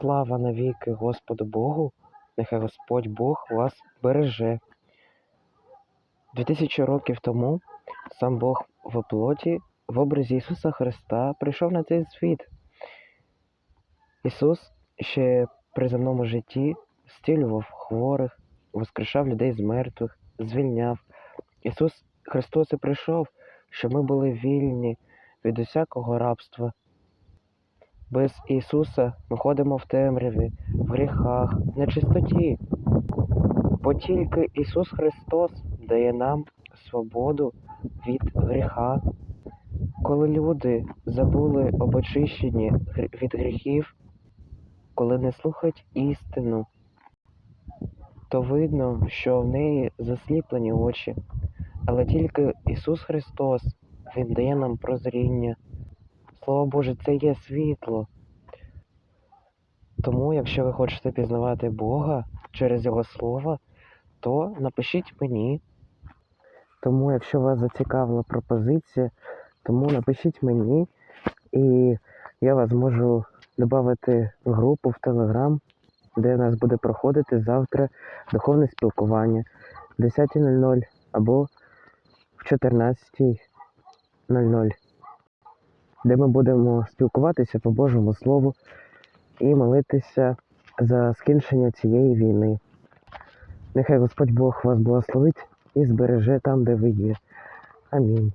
слава навіки Господу Богу, нехай Господь Бог вас береже. Дві тисячі років тому сам Бог в плоті в образі Ісуса Христа прийшов на цей світ. Ісус ще при земному житті зцілював хворих, воскрешав людей з мертвих, звільняв. Ісус Христос і прийшов, щоб ми були вільні від усякого рабства. Без Ісуса ми ходимо в темряві, в гріхах, в нечистоті. Бо тільки Ісус Христос дає нам свободу від гріха. Коли люди забули об очищенні від гріхів, коли не слухають істину, то видно, що в неї засліплені очі. Але тільки Ісус Христос, Він дає нам прозріння. Слово Боже, це є світло. Тому, якщо ви хочете пізнавати Бога через Його Слово, то напишіть мені. Тому, якщо вас зацікавила пропозиція, тому напишіть мені, і я вас можу додати в групу в Телеграм, де у нас буде проходити завтра духовне спілкування в 10.00 або в 14.00, де ми будемо спілкуватися по Божому Слову і молитися за скінчення цієї війни. Нехай Господь Бог вас благословить і збереже там, де ви є. Амінь.